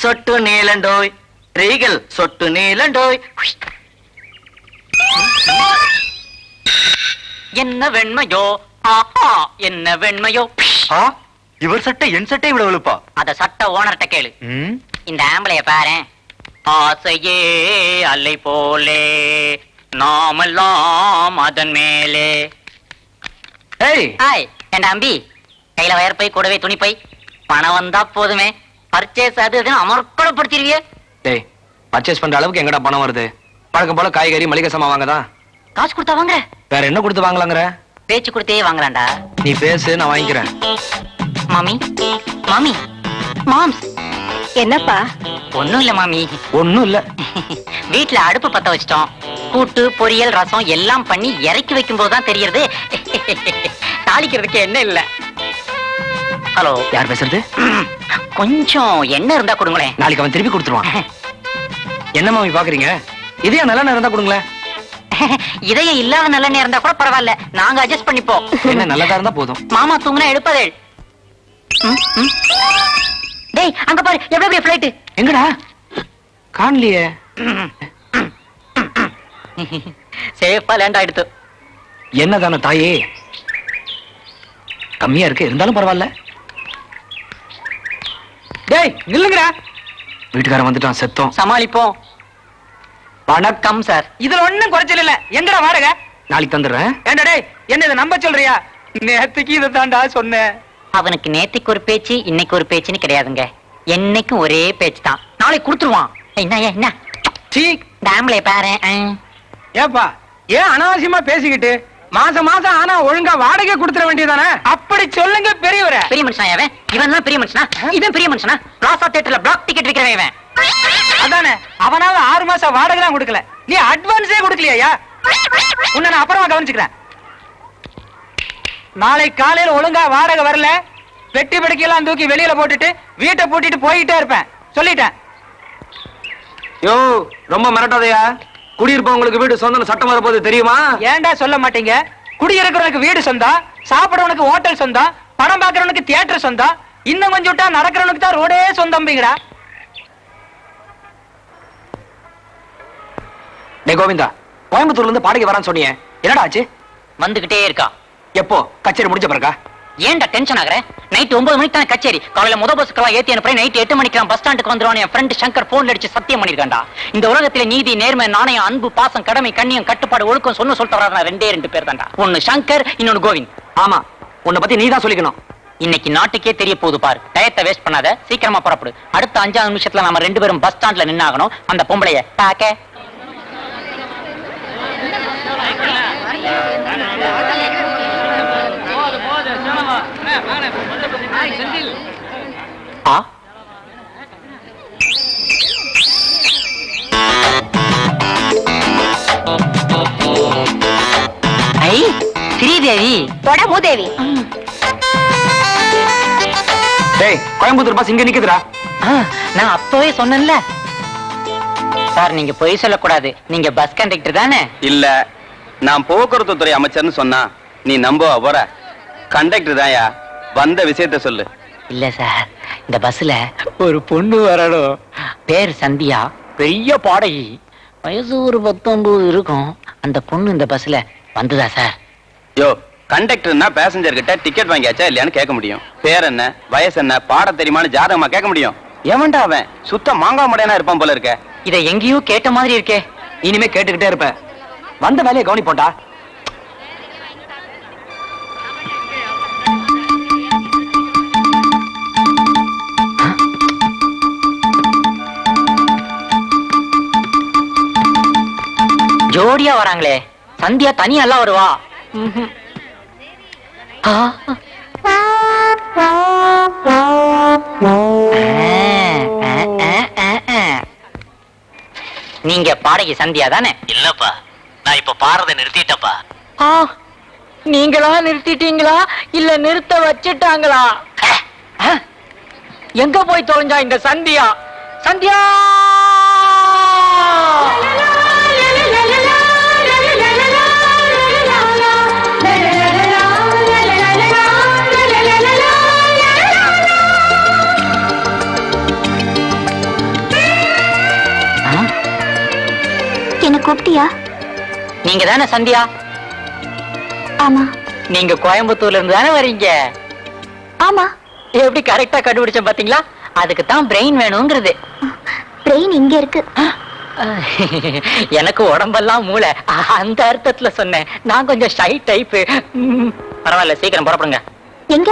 சொட்டு நீலண்டோய். ரீகல் சொட்டு நீலண்டோய். என்ன வெண்மையோ? ஆஹா என்ன வெண்மையோ? ஆ இவர் சட்டை என் சட்டை விட வெளுப்பா? அத சட்ட ஓனர்ட்ட கேளு. இந்த ஆம்பளைய பாரு. ஆசையே அலை போலே. நாமெல்லாம் அதன் மேலே. ஏய்! ஹாய் என் அம்பி கையில வயர் பை கூடவே துணி பை பணம் வந்தா போதுமே. பர்ச்சேஸ் அது அமர்க்கலப்படுத்திருவிய டேய் பர்ச்சேஸ் பண்ற அளவுக்கு எங்கடா பணம் வருது? பழக்கம் போல காய்கறி மளிகை சாமான் வாங்கதான் காசு கொடுத்தா வாங்க வேற என்ன கொடுத்து வாங்கலாங்கிற? பேச்சு கொடுத்தே வாங்கலாம்டா நீ பேசு நான் வாங்கிக்கிறேன். மாமி மாமி மாம்ஸ். என்னப்பா? ஒண்ணும் இல்ல மாமி. ஒண்ணும் இல்ல. வீட்ல அடுப்பு பத்த வச்சிட்டோம். கூட்டு பொரியல் ரசம் எல்லாம் பண்ணி இறக்கி வைக்கும் போதுதான் தெரியறது. தாளிக்கிறதுக்கு என்ன இல்ல. ஹலோ யார் பேசுறது? கொஞ்சம் எண்ணெய் இருந்தா கொடுங்களேன். நாளைக்கு அவன் திருப்பி கொடுத்துருவான். என்ன மாமி பாக்குறீங்க? இதே நல்ல இருந்தா கொடுங்களேன். இதயம் இல்லாத நல்ல நேரம் இருந்தா கூட பரவாயில்ல. நாங்க அட்ஜஸ்ட் பண்ணிப்போம். என்ன நல்லதா இருந்தா போதும். மாமா தூங்குனா எடுப்பதே. டேய் அங்க பாரு எவ்வளவு பெரிய பிளைட் எங்கடா? காணலையே. சேஃபா லேண்ட் ஆயிடுத்து. என்னதான தாயே? கம்மியா இருக்கு இருந்தாலும் பரவாயில்ல. டேய் நில்லுங்கடா. வீட்டுக்காரன் வந்துட்டான் செத்தோம். சமாளிப்போம். வணக்கம் சார். இதுல ஒண்ணும் குறைச்சல் இல்ல. எங்கடா வாடகை? நாளைக்கு தந்துடுறேன். ஏண்டா டேய் என்ன இதை நம்ப சொல்றியா? நேத்துக்கு இதை தாண்டா சொன்னேன். அவனுக்கு நேத்திக்கு ஒரு பேச்சு இன்னைக்கு ஒரு பேச்சுன்னு கிடையாதுங்க. என்னைக்கும் ஒரே பேச்சு தான் நாளைக்கு கொடுத்துருவான். என்ன ஏன், என்ன? சீ டேம்ல பாரு ஆ. ஏப்பா ஏன் அனாவசியமா பேசிக்கிட்டு? மாசம் மாசம் ஆனா ஒழுங்கா வாடகை கொடுத்துட வேண்டியதானே அப்படி சொல்லுங்க பெரியவரே. பெரிய மனுஷனா இவன்? இவன் தான் பெரிய மனுஷனா? இவன் பெரிய மனுஷனா? பிளாசா தியேட்டர்ல பிளாக் டிக்கெட் விக்கிறவன் இவன். அதானே? அவனால ஆறு மாசம் வாடகை தான் கொடுக்கல. நீ அட்வான்ஸே கொடுக்கலையா உன்னை நான் அப்புறமா கவனிச்சுக்கிறேன். நாளை காலையில ஒழுங்கா வாடகை வரல. வெட்டி படுக்கையெல்லாம் தூக்கி வெளியில போட்டுட்டு வீட்டை பூட்டிட்டு போயிட்டே இருப்பேன். சொல்லிட்டேன். யோ ரொம்ப மிரட்டாதயா? குடியிருப்பவங்களுக்கு வீடு சொந்தம் சட்டம் வரப்போது தெரியுமா? ஏன்டா சொல்ல மாட்டீங்க? குடியிருக்கிறவனுக்கு வீடு சொந்தம் சாப்பிடறவனுக்கு ஹோட்டல் சொந்தம் படம் பார்க்கறவனுக்கு தியேட்டர் சொந்தம் இன்னும் கொஞ்சம் விட்டா நடக்கிறவனுக்கு தான் ரோடே சொந்தம்பிங்கடா டே கோவிந்தா கோயம்புத்தூர்ல இருந்து பாடகை வரான்னு சொன்னியே. என்னடா ஆச்சு? வந்துகிட்டே இருக்கா. எப்போ? கச்சேரி முடிஞ்ச பிறகா? ஏன்டா டென்ஷன் ஆகுற நைட் ஒன்பது மணிக்கு தான் கச்சேரி காலையில முத பஸ்க்கெல்லாம் ஏத்தி அனுப்புறேன் நைட் எட்டு மணிக்கு பஸ் ஸ்டாண்டுக்கு வந்துருவான் என் ஃப்ரெண்ட் சங்கர் போன்ல அடிச்சு சத்தியம் பண்ணிருக்காண்டா இந்த உலகத்துல நீதி நேர்மை நாணயம் அன்பு பாசம் கடமை கண்ணியம் கட்டுப்பாடு ஒழுக்கம் சொன்ன சொல்லிட்டு வராத ரெண்டே ரெண்டு பேர் தான்டா ஒன்னு சங்கர் இன்னொன்னு கோவிந்த் ஆமா உன்னை பத்தி நீ தான் சொல்லிக்கணும் இன்னைக்கு நாட்டுக்கே தெரிய போகுது பாரு டயத்தை வேஸ்ட் பண்ணாத சீக்கிரமா புறப்படு அடுத்த அஞ்சாவது நிமிஷத்துல நம்ம ரெண்டு பேரும் பஸ் ஸ்டாண்ட்ல நின்னாகணும் அந்த பொம்பளைய பாக்க ஐ ஸ்ரீதேவி. தொட மூதேவி. டேய் கோயம்புத்தூர் பஸ் இங்க நிக்குதுடா. நான் அப்பவே சொன்னேன்ல. சார் நீங்க பொய் சொல்லக்கூடாது. நீங்க பஸ் கண்டக்டர் தானே? இல்ல நான் போக்குவரத்து துறை அமைச்சர்னு சொன்னா நீ நம்ப போற. கண்டக்டர் தான்யா வந்த விஷயத்த சொல்லு. இல்ல சார் இந்த பஸ்ல ஒரு பொண்ணு வரணும். பேர் சந்தியா. பெரிய பாடகி. வயசு ஒரு பத்தொன்பது இருக்கும். அந்த பொண்ணு இந்த பஸ்ல வந்துதா சார்? யோ கண்டக்டர்னா பேசஞ்சர் கிட்ட டிக்கெட் வாங்கியாச்சா இல்லையான்னு கேட்க முடியும். பேர் என்ன வயசு என்ன பாட தெரியுமான்னு ஜாதகமா கேட்க முடியும். எவன்டா அவன்? சுத்த மாங்காய் முடையனா இருப்பான் போல இருக்க. இத எங்கேயோ கேட்ட மாதிரி இருக்கே. இனிமே கேட்டுக்கிட்டே இருப்ப வந்த வேலையை கவனிப்போண்டா ஜோடியா வராங்களே. சந்தியா தனியா எல்லாம் வருவா. நீங்க பாடகி சந்தியா தானே? இல்லப்பா. நான் இப்ப பாடுறதை நிறுத்திட்டப்பா நீங்களா நிறுத்திட்டீங்களா? இல்ல நிறுத்த வச்சுட்டாங்களா? எங்க போய் தொலைஞ்சா இந்த சந்தியா? சந்தியா! வந்துட்டியா நீங்க தானே சந்தியா? ஆமா. நீங்க கோயம்புத்தூர்ல இருந்து தானே வரீங்க? ஆமா. எப்படி கரெக்டா கண்டுபிடிச்சேன் பாத்தீங்களா? அதுக்கு தான் பிரெயின் வேணுங்கிறது. பிரெயின் இங்க இருக்கு. எனக்கு உடம்பெல்லாம் மூளை. அந்த அர்த்தத்துல சொன்னேன். நான் கொஞ்சம் ஷை டைப் பரவாயில்ல சீக்கிரம் புறப்படுங்க. எங்க?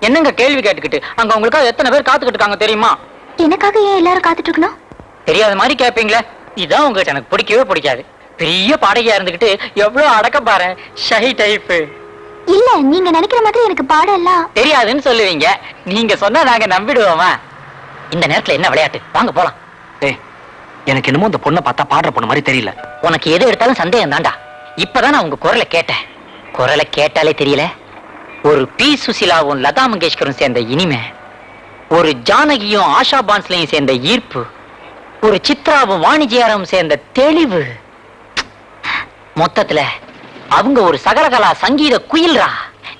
என்னங்க கேள்வி கேட்டுக்கிட்டு? அங்க உங்களுக்காக எத்தனை பேர் காத்துக்கிட்டு இருக்காங்க தெரியுமா? எனக்காக ஏன் எல்லாரும் காத்துட்டு இருக்கணும்? தெரியாத மாதிரி கேட்பீங்களே இதான் உங்ககிட்ட எனக்கு பிடிக்கவே பிடிக்காது. பெரிய பாடகையா இருந்துகிட்டு எவ்வளவு அடக்க பாரு ஷை டைப். இல்ல நீங்க நினைக்கிற மாதிரி எனக்கு பாடம் எல்லாம் தெரியாதுன்னு சொல்லுவீங்க. நீங்க சொன்னா நாங்க நம்பிடுவோமா? இந்த நேரத்துல என்ன விளையாட்டு? வாங்க போலாம். டேய் எனக்கு என்னமோ இந்த பொண்ணை பார்த்தா பாடுற பொண்ணு மாதிரி தெரியல. உனக்கு எது எடுத்தாலும் சந்தேகம் தான்டா. இப்பதான் நான் உங்க குரலை கேட்டேன். குரலை கேட்டாலே தெரியல. ஒரு பி. சுசிலாவும் லதா மங்கேஷ்கரும் சேர்ந்த இனிமை. ஒரு ஜானகியும் ஆஷா பான்ஸ்லையும் சேர்ந்த ஈர்ப்பு. ஒரு சித்ராவும் வாணிஜியாரும் சேர்ந்த தெளிவு. மொத்தத்துல அவங்க ஒரு சகலகலா சங்கீத குயில்ரா.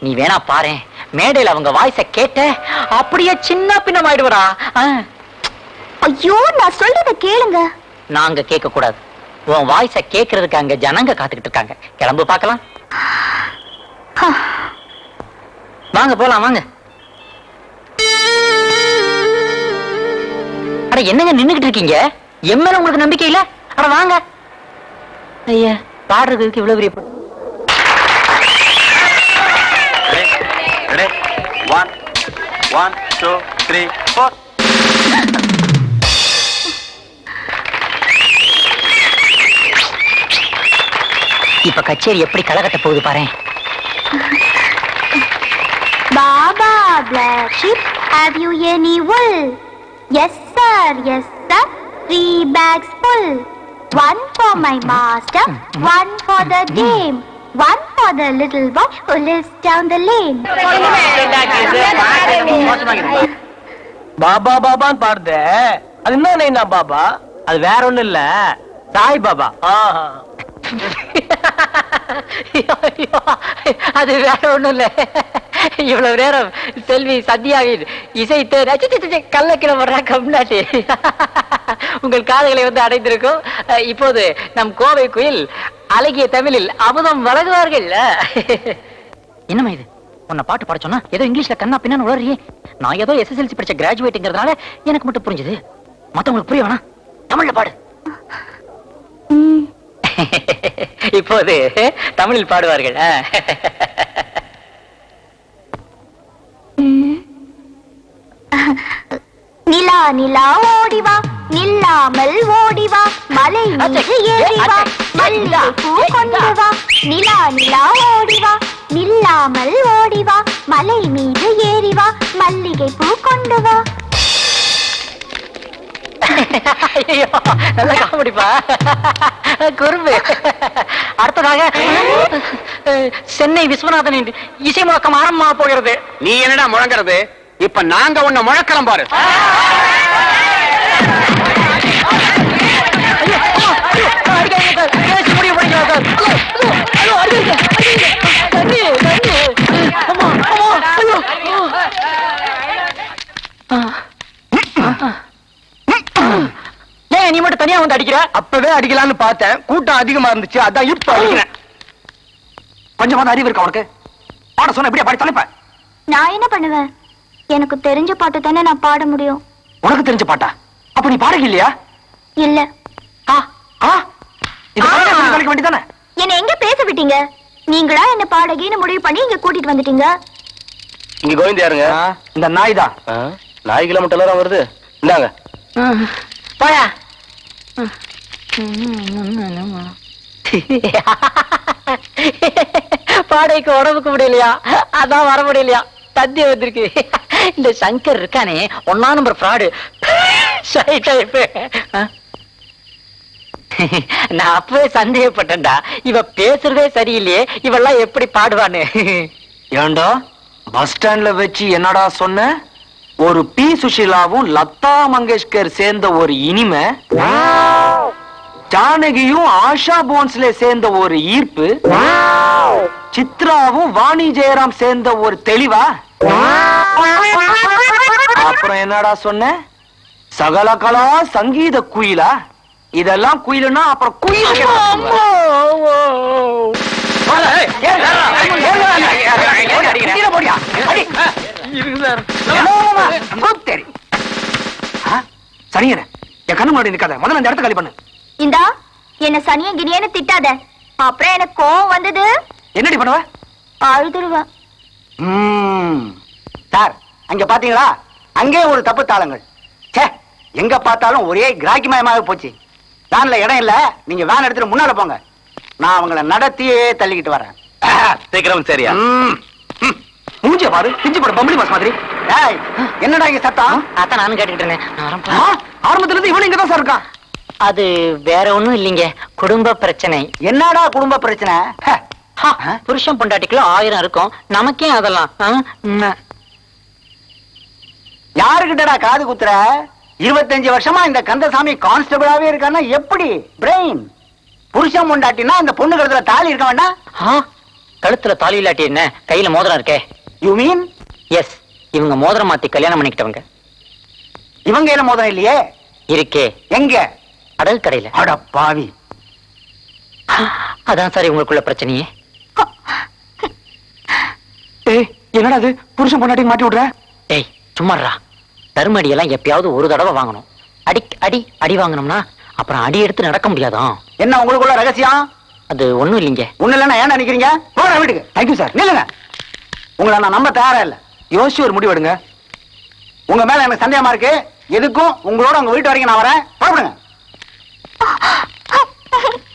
நீ வேணா பாரு மேடையில அவங்க வாய்ஸ கேட்ட அப்படியே சின்ன பின்னமாயிடுவடா. ஆ. ஐயோ நான் சொல்றத கேளுங்க. நாங்க கேட்க கூடாது உன் வாய்ஸ கேக்குறதுக்கு அங்க ஜனங்க காத்துக்கிட்டு இருக்காங்க. கிளம்பு பார்க்கலாம். வாங்க போலாம் வாங்க. அட என்னங்க நின்னுகிட்டு இருக்கீங்க? என் மேல உங்களுக்கு நம்பிக்கை இல்ல? அட வாங்க. ஐயா பாடுறதுக்கு இவ்வளவு பெரிய one one two three four இப்ப கச்சேரி எப்படி கலகட்ட போகுது பாரு baa baa black sheep have you any wool? Yes sir yes sir three bags full one for my master one for the dame one for the little boy who lives down the lane baa baa பாபான்னு பாடுத அது என்ன நைனா பாபா அது வேற ஒண்ணும் இல்ல சாய் பாபா அது வேற ஒண்ணும் இல்ல இவ்வளவு நேரம் செல்வி சத்யாவின் இசைத்து கல்ல கிளம்புறா கம்நாட்டி உங்கள் காதுகளை வந்து அடைந்திருக்கும். இப்போது நம் கோவை குயில் அழகிய தமிழில் அமுதம் வழங்குவார்கள். என்னம்மா இது? உன்னை பாட்டு பாட சொன்னா ஏதோ இங்கிலீஷ்ல கண்ணா பின்னான்னு உளறியே. நான் ஏதோ எஸ்எஸ்எல்சி படிச்ச கிராஜுவேட்டுங்கிறதுனால எனக்கு மட்டும் புரிஞ்சுது. மத்தவங்களுக்கு புரிய வேணாம். தமிழ்ல பாடு. இப்போது தமிழில் பாடுவார்கள் ஆ. ம். நிலா நிலா ஓடிவா நில்லாமல் ஓடிவா மலை மீது ஏறிவா மல்லிகை பூ கொண்டு வா நிலா நிலா ஓடிவா நில்லாமல் ஓடிவா மலை மீது ஏறிவா மல்லிகை பூ கொண்டு வா. ஐயோ நல்ல காமெடிப்பா. குறும்பு. அடுத்ததாக சென்னை விஸ்வநாதனின் இசை முழக்கம் ஆரம்பமாக போகிறது. நீ என்னடா முழங்குறது? இப்ப நாங்க உன்னை முழக்கலாம் பாரு. ஏன் நீ மட்டும் தனியா வந்து அடிக்கிற? அப்பவே அடிக்கலாம்னு பார்த்தேன். கூட்டம் அதிகமா இருந்துச்சு. அதான் இப்ப அடிக்கிறேன். கொஞ்சமாவது அறிவு இருக்கா உனக்கு? பாட சொன்ன எப்படியா பாடி தலைப்ப நான் என்ன பண்ணுவேன்? எனக்கு தெரிஞ்ச பாட்டு தானே நான் பாட முடியும். உனக்கு தெரிஞ்ச பாட்டா? அப்ப நீ பாடக இல்லையா? இல்ல. என்ன எங்க பேச விட்டீங்க? நீங்களா என்ன பாடகின்னு முடிவு பண்ணி இங்க கூட்டிட்டு வந்துட்டீங்க? இங்க கோவிந்த் யாருங்க? இந்த நாய் தான். நாய்களை மட்டும் எல்லாரும் வருது. இந்தாங்க. போயா. பாடைக்கு உடம்புக்கு முடியலையா? அதான் வர முடியலையா? தந்தி வந்திருக்கு. இந்த சங்கர் இருக்கானே ஒன்னா நம்பர் ஃப்ராடு நான் அப்பவே சந்தேகப்பட்டேன்டா. இவ பேசுறதே சரியில்லையே இவெல்லாம் எப்படி பாடுவான்னு. ஏண்டா பஸ் ஸ்டாண்ட்ல வச்சு என்னடா சொன்ன? ஒரு பி சுஷிலாவும் லதா மங்கேஷ்கர் சேர்ந்த ஒரு இனிமை. ஜானகியும் ஆஷா போன்ஸ்ல சேர்ந்த ஒரு ஈர்ப்பு சித்ராவும் வாணி ஜெயராம் சேர்ந்த ஒரு தெளிவா அப்புறம் என்னடா சொன்ன சகலகலா சங்கீத குயிலா இதெல்லாம் குயிலுன்னா அப்புறம் குயில் சரிங்க என் கண்ணு முன்னாடி நிக்காத முதல்ல இந்த இடத்த காலி பண்ணு இந்தா என்ன சனிய கினியன்னு திட்டாத. அப்புறம் எனக்கு கோவம் வந்தது. என்னடி பண்ணுவ? அழுதுருவேன். சார் அங்க பாத்தீங்களா? அங்கே ஒரு தப்பு தாளங்கள். ச்சே எங்க பார்த்தாலும் ஒரே கிராக்கிமயமாக போச்சு. வேன்ல இடம் இல்ல நீங்க வேன் எடுத்துட்டு முன்னால போங்க. நான் அவங்கள நடத்தியே தள்ளிக்கிட்டு வரேன் சீக்கிரம் சரியா. மூஞ்சிய பாரு பிஞ்சு போட பம்பளி மாஸ் மாதிரி. ஏய், என்னடா இங்க சத்தம்? அதான் நானும் கேட்டுக்கிட்டு இருந்தேன். ஆரம்பத்துல இருந்து இவனு இங்கதான் சார் இருக்கான். அது வேற ஒண்ணும் இல்லைங்க. குடும்ப பிரச்சனை. என்னடா குடும்ப பிரச்சனை? புருஷன் பொண்டாட்டிக்குள்ள ஆயிரம் இருக்கும். நமக்கே அதெல்லாம். யாருகிட்டடா காது குத்துற? இருபத்தஞ்சு வருஷமா இந்த கந்தசாமி கான்ஸ்டபிளாவே இருக்கான்னா எப்படி? பிரெயின் புருஷன் முண்டாட்டினா இந்த பொண்ணு கழுத்துல தாலி இருக்க வேண்டாம் கழுத்துல தாலி இல்லாட்டி என்ன? கையில மோதிரம் இருக்கே. யூ மீன் எஸ் இவங்க மோதிரம் மாத்தி கல்யாணம் பண்ணிக்கிட்டவங்க. இவங்க மோதிரம் இல்லையே? இருக்கே. எங்க? அடகு கடையில அட பாவி. அதான் சார் இவங்களுக்குள்ள பிரச்சனையே. ஏய் என்னடா அது புருஷன் பொண்டாட்டி மாட்டி விடுற? ஏய் சும்மாடுறா தருமடி எல்லாம் எப்பயாவது ஒரு தடவை வாங்கணும். அடி அடி அடி வாங்கணும்னா அப்புறம் அடி எடுத்து நடக்க முடியாதான் என்ன உங்களுக்குள்ள ரகசியம்? அது ஒண்ணும் இல்லைங்க. ஒண்ணு இல்லைன்னா ஏன் நினைக்கிறீங்க போற வீட்டுக்கு. தேங்க்யூ சார் நில்லுங்க. உங்களை நான் நம்ப தயாரா இல்ல. யோசிச்சு ஒரு முடிவு எடுங்க உங்க மேல எனக்கு சந்தேகமா இருக்கு. எதுக்கும் உங்களோட உங்க வீட்டு வரைக்கும் நான் வரேன். புறப்படுங்க.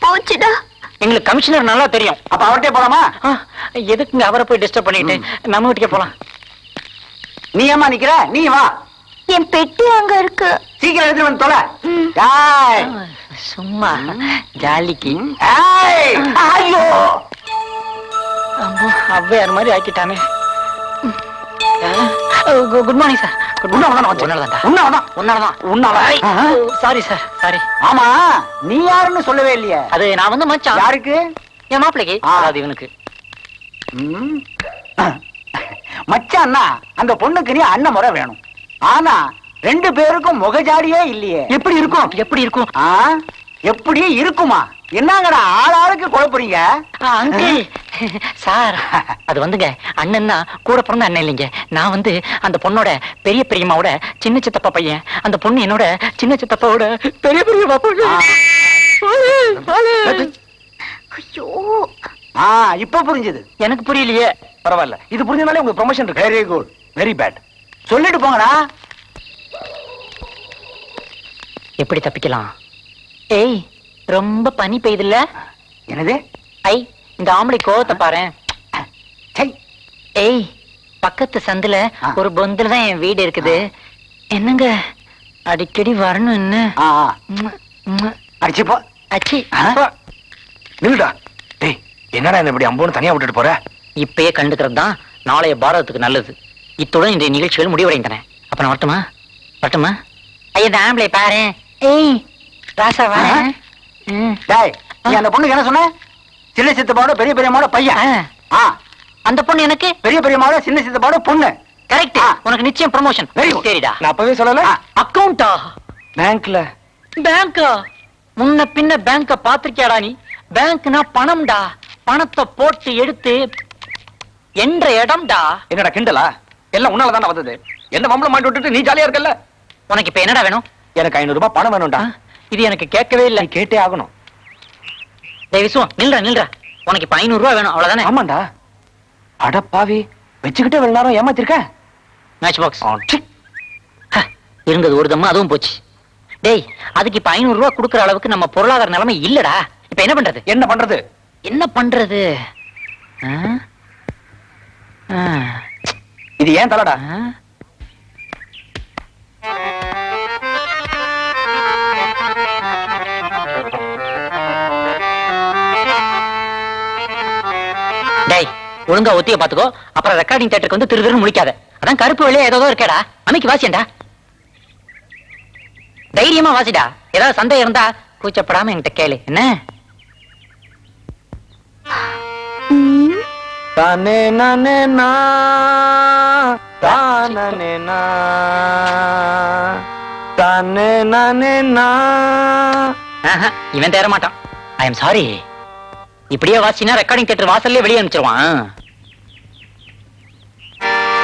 போச்சுடா. எங்களுக்கு கமிஷனர் நல்லா தெரியும். அப்ப அவர்கிட்டயே போலாமா? ஆ, எதுக்குங்க அவரை போய் டிஸ்டர்ப் பண்ணிட்டு நம்ம வீட்டுக்கே போலாம். நீ ஏமா நிக்கிற? நீ வா. என் பெட்டி அங்க இருக்கு. சீக்கிரம் எடுத்துட்டு வந்து தொலை. சும்மா. ஜாலிக்கு. ஐயோ. அம்மா, ஔவையார் மாதிரி ஆக்கிட்டானே. குட் மார்னிங் சார் ஆமா நீ யாருன்னு சொல்லவே இல்லையே. அது நான் வந்து மச்சான். யாருக்கு? என் இவனுக்கு. மச்சான்னா அந்த பொண்ணுக்கு நீ அண்ணன் முறை வேணும். ஆனா ரெண்டு பேருக்கும் முகஜாடியே இல்லையே. எப்படி இருக்கும்? எப்படி இருக்கும்? எப்படி இருக்குமா? என்னங்கடா ஆளாளுக்கு குழப்புறீங்க? அங்கிள் சார் அது வந்துங்க. அண்ணன்னா கூட பிறந்த அண்ணன் இல்லைங்க. நான் வந்து அந்த பொண்ணோட பெரிய பெரியம்மாவோட சின்ன சித்தப்பா பையன். அந்த பொண்ணு என்னோட சின்ன சித்தப்பாவோட பெரிய பெரியம்மா பொண்ணு ஐயோ. ஆ இப்ப புரிஞ்சுது. எனக்கு புரியலையே. பரவாயில்ல. இது புரிஞ்சனாலே உங்களுக்கு ப்ரொமோஷன் இருக்கு. வெரி குட் வெரி பேட் சொல்லிட்டு போங்கடா. எப்படி தப்பிக்கலாம்? ஏய் ரொம்ப பனி பெய்யுதுல்ல? என்னது? ஐ இந்த ஆம்பளை கோவத்தை பாரேன். சை. ஏய் பக்கத்து சந்துல. ஒரு பொந்துல தான் என் வீடு இருக்குது. என்னங்க? அடிக்கடி வரணும் என்ன? ஆ ஆ. ம்ம், ம்ம். அடிச்சு போ. அச்சி? நில்லுடா. டேய் என்னடா இந்த இப்படி அம்போன்னு தனியா விட்டுட்டு போற? இப்பயே கண்டுக்கிறது தான் நாளைய பாரதத்துக்கு நல்லது. இத்துடன் இந்த நிகழ்ச்சிகள் முடிவடைந்தன அப்ப நான் வரட்டுமா? வரட்டுமா? ஐயா இந்த ஆம்பளை பாரு ஏய் ராசா ம். டேய் அந்த பொண்ணுக்கு என்ன சொன்ன? சின்ன சித்தப்பாவோட பெரிய பெரியம்மாவோட பையன். அந்த பொண்ணு எனக்கு? பெரிய பெரியம்மாவோட சின்ன சித்தப்பாவோட பொண்ணு. கரெக்ட். உனக்கு நிச்சயம் ப்ரமோஷன் Very good. சரிடா. நான் அப்பவே சொல்லல. அக்கவுண்டா பேங்க்ல பேங்கா முன்ன பின்ன பேங்க பாத்திருக்கியாடா நீ? பேங்க்னா பணம்டா. பணத்தை போட்டு எடுத்து என்ற இடம்டா. என்னடா கிண்டலா? எல்லாம் உன்னால தானே வந்தது. என்ன மம்பளம் மாட்டி விட்டுட்டு நீ ஜாலியா இருக்கல்ல உனக்கு இப்ப என்னடா வேணும்? எனக்கு ஐநூறு ரூபாய் பணம் வேணும்டா. இது எனக்கு கேட்கவே இல்லை. கேட்டே ஆகணும். தயவிசுவம் நில்ற நில்ற. உனக்கு இப்ப ஐநூறு ரூபாய் வேணும் அவ்வளவுதானே? ஆமாண்டா. அட பாவி வச்சுக்கிட்டே வெள்ள நேரம் ஏமாத்திருக்க மேட்ச் பாக்ஸ். இருந்தது ஒரு தம்மா அதுவும் போச்சு. டேய் அதுக்கு இப்ப ஐநூறு ரூபாய் கொடுக்கற அளவுக்கு நம்ம பொருளாதார நிலைமை இல்லடா. இப்ப என்ன பண்றது? என்ன பண்றது? என்ன பண்றது? இது ஏன் தலடா? ஒழுங்கா ஒத்திய பாத்துக்கோ அப்புறம் ரெக்கார்டிங் தியேட்டருக்கு வந்து திரு திருன்னு முழிக்காத. அதான் கருப்பு வெளியே ஏதோ இருக்கேடா. அமைக்கு வாசியண்டா. தைரியமா வாசிடா. ஏதாவது சந்தேகம் இருந்தா கூச்சப்படாம என்கிட்ட கேளு. என்ன? தானே நானே தானே தானே நானே இவன் தேர மாட்டான் ஐ எம் சாரி இப்படியே வாசினா ரெக்கார்டிங் தியேட்டர் வாசல்லே வெளியே அனுப்பிச்சிருவான்.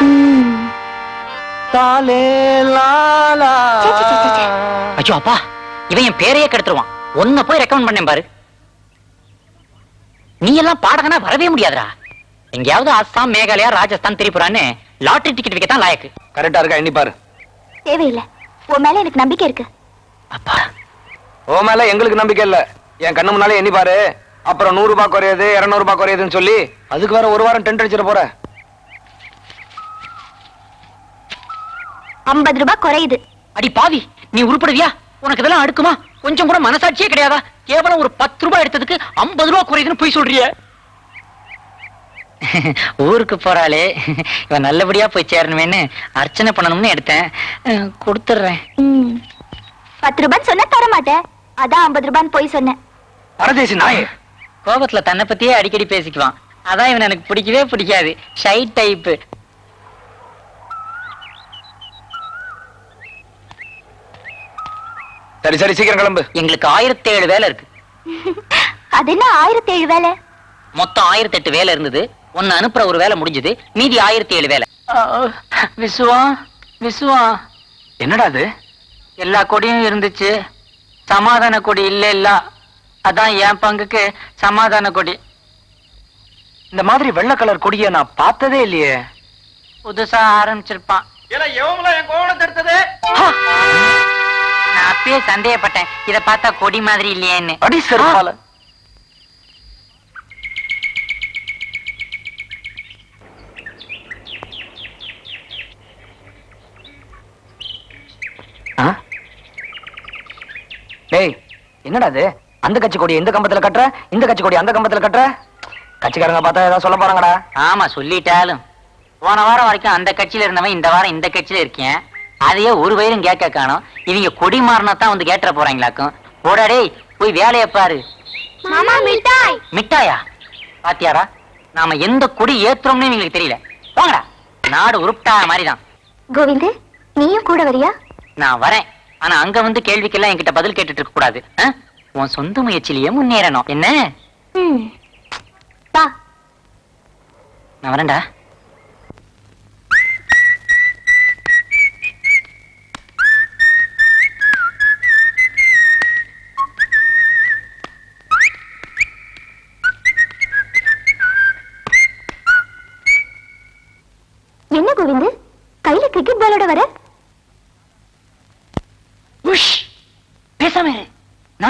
ம். தாலே லாலா சே, சே, சே, சே, சே. ஐயோ அப்பா இவன் என் பேரையே கெடுத்துருவான். ஒன்ன போய் ரெக்கமெண்ட் பண்ணேன் பாரு. நீ எல்லாம் பாடகனா வரவே முடியாதுடா. எங்கேயாவது அஸ்ஸாம் மேகாலயா ராஜஸ்தான் திரிபுரான்னு லாட்டரி டிக்கெட் வைக்கத்தான் லாயக்கு. கரெக்டா இருக்கா எண்ணி பாரு. தேவையில்லை. உன் மேல எனக்கு நம்பிக்கை இருக்கு. அப்பா. ஓ மேல எங்களுக்கு நம்பிக்கை இல்ல. என் கண்ணு முன்னாலே எண்ணி பாரு. அப்புறம் நூறு ரூபாய் குறையுது இருநூறு ரூபாய் குறையுதுன்னு சொல்லி அதுக்கு வேற ஒரு வாரம் டென்ட் அடிச்சிட போற. ஐம்பது ரூபாய் குறையுது. அடி பாவி நீ உருப்படுவியா? உனக்கு இதெல்லாம் அடுக்குமா? கொஞ்சம் கூட மனசாட்சியே கிடையாதா? கேவலம் ஒரு பத்து ரூபாய் எடுத்ததுக்கு ஐம்பது ரூபாய் குறையுதுன்னு போய் சொல்றிய. ஊருக்கு போறாளே. இவன் நல்லபடியா போய் சேரணுமேன்னு அர்ச்சனை பண்ணணும்னு எடுத்தேன். கொடுத்துடுறேன். பத்து ரூபான்னு சொன்ன தர மாட்டேன் அதான் ஐம்பது ரூபான்னு போய் சொன்னேன். பரதேசி நாயே கோபத்துல தன்னை பத்தியே அடிக்கடி பேசிக்குவான். அதான் இவன் எனக்கு பிடிக்கவே பிடிக்காது. ஷை டைப் சரி சரி சீக்கிரம் கிளம்பு. எங்களுக்கு ஆயிரத்தி ஏழு வேலை இருக்கு. அது என்ன ஆயிரத்தி ஏழு வேலை? மொத்தம் ஆயிரத்தி எட்டு வேலை இருந்தது. ஒன்னு அனுப்புற ஒரு வேலை முடிஞ்சது. மீதி ஆயிரத்தி ஏழு வேலை விசுவா விசுவா. என்னடா அது? எல்லா கொடியும் இருந்துச்சு. சமாதான கொடி இல்ல இல்ல. அதான் என் பங்குக்கு சமாதான கொடி. இந்த மாதிரி வெள்ளை கலர் கொடிய நான் பார்த்ததே இல்லையே. புதுசா ஆரம்பிச்சிருப்பான்! நான் அப்பயே சந்தேகப்பட்டேன். இத பார்த்தா கொடி மாதிரி இல்லையேன்னு. அடி செருப்பால. என்னடா அது அந்த கட்சி கொடி இந்த கம்பத்துல கட்டுற? இந்த கட்சி கொடி அந்த கம்பத்துல கட்டுற? கட்சிக்காரங்க பார்த்தா ஏதாவது சொல்ல போறாங்கடா. ஆமா சொல்லிட்டாலும். போன வாரம் வரைக்கும் அந்த கட்சியில இருந்தவன் இந்த வாரம் இந்த கட்சியில இருக்கேன். அதையே ஒரு வயிறும் கேட்க காணோம். இவங்க கொடி மாறினா தான் வந்து கேட்டுற போறாங்களாக்கும். போடா டேய் போய் வேலையை பாரு. மிட்டாய். மிட்டாயா? பாத்தியாரா நாம எந்த கொடி ஏத்துறோம்னு இவங்களுக்கு தெரியல. போங்கடா நாடு உருப்டா மாதிரிதான். கோவிந்து நீயும் கூட வரியா? நான் வரேன். ஆனா அங்க வந்து கேள்விக்கெல்லாம் என்கிட்ட பதில் கேட்டுட்டு இருக்க கூடாது? உன் சொந்த முயற்சியிலேயே முன்னேறணும். என்ன? நான் வரேன்டா.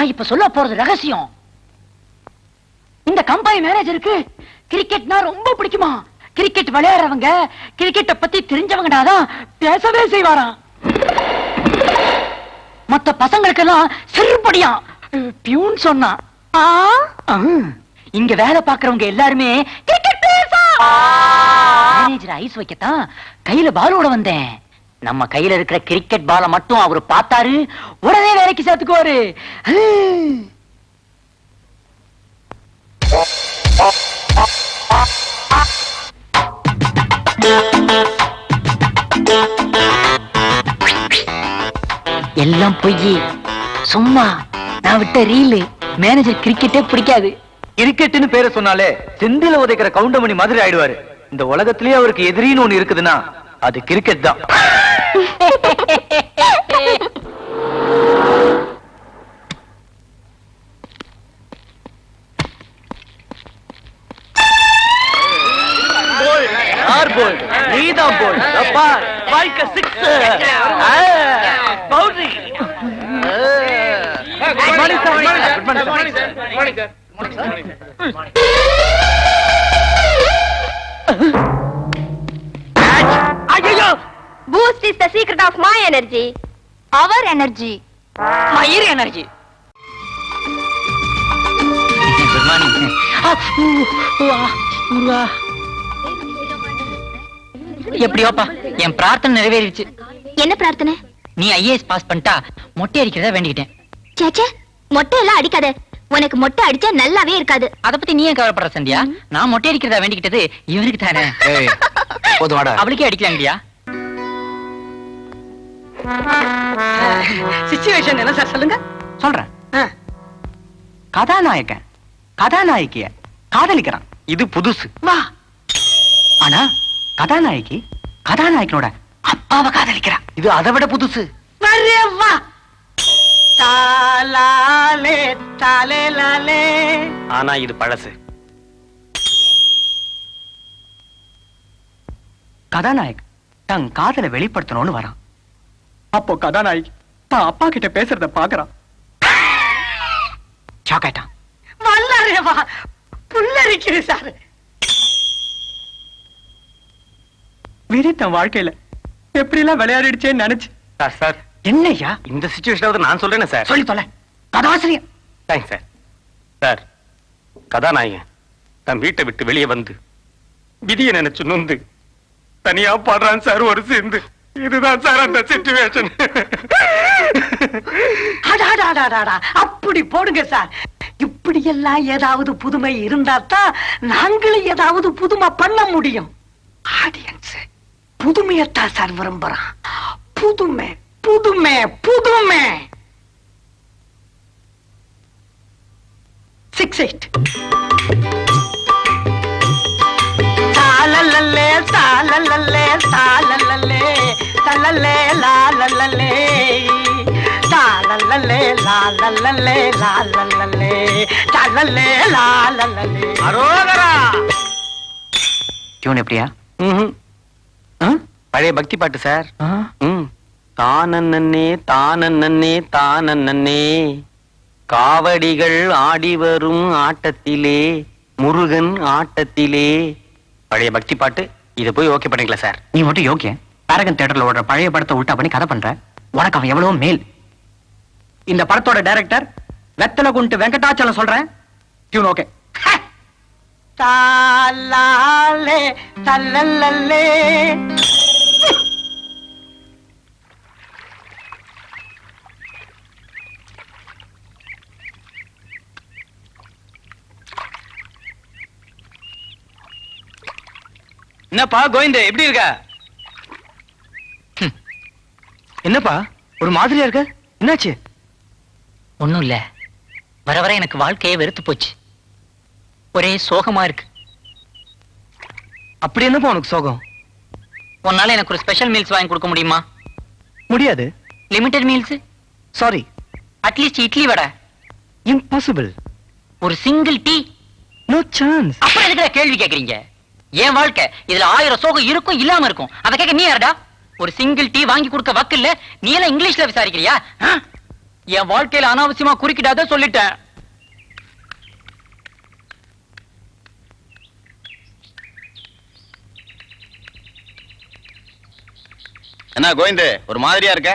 நான் இப்ப சொல்ல போறது ரகசியம். இந்த கம்பெனி மேனேஜருக்கு கிரிக்கெட்னா ரொம்ப பிடிக்குமா? கிரிக்கெட் விளையாடுறவங்க கிரிக்கெட்டை பத்தி தெரிஞ்சவங்கனாதான் பேசவே செய்வாராம். மத்த பசங்களுக்கெல்லாம் சிறுபடியா பியூன் சொன்னான் இங்க வேலை பாக்குறவங்க எல்லாருமே கிரிக்கெட் மேனேஜர் ஐஸ் வைக்கத்தான் கையில பாலோட வந்தேன். நம்ம கையில இருக்கிற கிரிக்கெட் பால மட்டும் அவரு பார்த்தாரு உடனே வேலைக்கு சேர்த்துக்குவாரு. எல்லாம் பொய். சும்மா நான் விட்ட ரீலு மேனேஜர் கிரிக்கெட்டே பிடிக்காது. கிரிக்கெட்னு பேரை சொன்னாலே செந்தில உதைக்கிற கவுண்டமணி மாதிரி ஆயிடுவாரு. இந்த உலகத்திலேயே அவருக்கு எதிரின்னு ஒண்ணு இருக்குதுன்னா அது கிரிக்கெட் தான். நீதான் போல் பார் வாழ்க்கை six boundary good morning sir good morning sir ஐயோ Boost is the secret of my energy our energy மயிர் எனர்ஜி குட் மார்னிங் எப்படியோப்பா என் பிரார்த்தனை நிறைவேறிடுச்சு. என்ன பிரார்த்தனை? நீ ஐஏஎஸ் பாஸ் பண்ணிட்டா மொட்டை அடிக்கிறதா வேண்டிக்கிட்டேன். சேச்சே மொட்டை எல்லாம் அடிக்காத. உனக்கு மொட்டை அடிச்சா நல்லாவே இருக்காது. அத பத்தி நீ ஏன் கவலைப்படுற சந்தியா? நான் மொட்டை அடிக்கிறதா வேண்டிக்கிட்டது இவனுக்கு தானே போதும் அவளுக்கே அடிக்கலாங்கடியா சிச்சுவேஷன் என்ன சார் சொல்லுங்க? சொல்றேன். கதாநாயகன் கதாநாயகிய காதலிக்கிறான். இது புதுசு. வா. ஆனா கதாநாயகி கதாநாயகனோட அப்பாவை காதலிக்கிறா. இது அதை விட புதுசு. வரே வா. தாலாலே தாலே லாலே ஆனா இது பழசு. கதாநாயக் தன் காதலை வெளிப்படுத்தணும்னு வரான். அப்போ கதாநாயகி தான் அப்பா கிட்ட பேசுறத பாக்குறான். ஷாக் ஆயிட்டான் வல்லாரே வா புல்லரிக்குது சார். விதி தன் வாழ்க்கையில எப்படி எல்லாம் விளையாடிடுச்சேன்னு நினைச்சு. Sir sir. என்னய்யா? இந்த சுச்சுவேஷனாவது நான் சொல்றேனே சார். சொல்லி தொலை. கதாசிரியர். Thanks sir. சார் கதாநாயகன் தன் வீட்டை விட்டு வெளியே வந்து விதியை நினைச்சு நொந்து தனியா பாடுறான் சார் ஒரு சேர்ந்து. இதுதான் சார் அந்த சிச்சுவேஷன் அப்படி போடுங்க சார். இப்படி எல்லாம் ஏதாவது புதுமை இருந்தா தான் நாங்களும் ஏதாவது புதுமை பண்ண முடியும். ஆடியன்ஸ் புதுமையத்தான் சார் விரும்புறான். புதுமை புதுமை புதுமை. சிக்ஸ் எயிட் தாளலல்லே தாளலல்லே லாலலல்லே தாளலல்லே லாலலல்லே லாலலல்லே தலல்லே லாலலல்லே அரோகரா! டியூன் எப்படியா? பழைய பக்தி பாட்டு சார். தானன்னே தானன்னே தானன்னே காவடிகள் ஆடி வரும் ஆட்டத்திலே முருகன் ஆட்டத்திலே. பழைய பக்தி பாட்டு இதை போய் ஓகே பண்ணிக்கலாம் சார். நீ மட்டும் யோக்கிய பேரகன் தியேட்டர்ல ஓடுற பழைய படத்தை உல்டா பண்ணி கதை பண்ற? உனக்கு அவன் எவ்வளவு மேல். இந்த படத்தோட டைரக்டர் வெத்தல குண்டு வெங்கடாச்சலம் சொல்றேன். டியூன் ஓகே தாலாலே தலலல்லே என்னப்பா கோவிந்த எப்படி இருக்க? என்னப்பா? ஒரு மாதிரியா இருக்க? என்னாச்சு? ஒண்ணும் இல்ல வர வர எனக்கு வாழ்க்கையே வெறுத்து போச்சு. ஒரே சோகமா இருக்கு. அப்படி என்னப்பா உனக்கு சோகம்? உன்னால எனக்கு ஒரு ஸ்பெஷல் மீல்ஸ் வாங்கி கொடுக்க முடியுமா? முடியாது. Limited meals sorry at least idli vada. Impossible ஒரு சிங்கிள் டீ நோ சான்ஸ் அப்புறம் எதுக்குடா கேள்வி கேக்குறீங்க? என் வாழ்க்கை இதுல ஆயிரம் சோகம் இருக்கும் இல்லாம இருக்கும். அத கேட்க நீ யாருடா? ஒரு சிங்கிள் டீ வாங்கி கொடுக்க வக்கில்ல நீ எல்லாம் இங்கிலீஷ்ல விசாரிக்கிறியா? என் வாழ்க்கையில அனாவசியமா குறுக்கிடாத சொல்லிட்டேன். என்ன கோவிந்த ஒரு மாதிரியா இருக்க?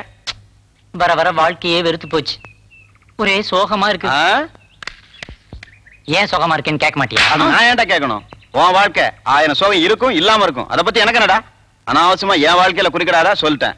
வர வர வாழ்க்கையே வெறுத்து போச்சு. ஒரே சோகமா இருக்கு? ஏன் சோகமா இருக்கேன்னு கேட்க மாட்டியா? நான் ஏன்டா கேட்கணும்? உன் வாழ்க்கை ஆயிரம் சோகம் இருக்கும் இல்லாம இருக்கும். அத பத்தி எனக்கு என்னடா? அனாவசியமா என் வாழ்க்கையில குறிக்கிடாதா சொல்லிட்டேன்.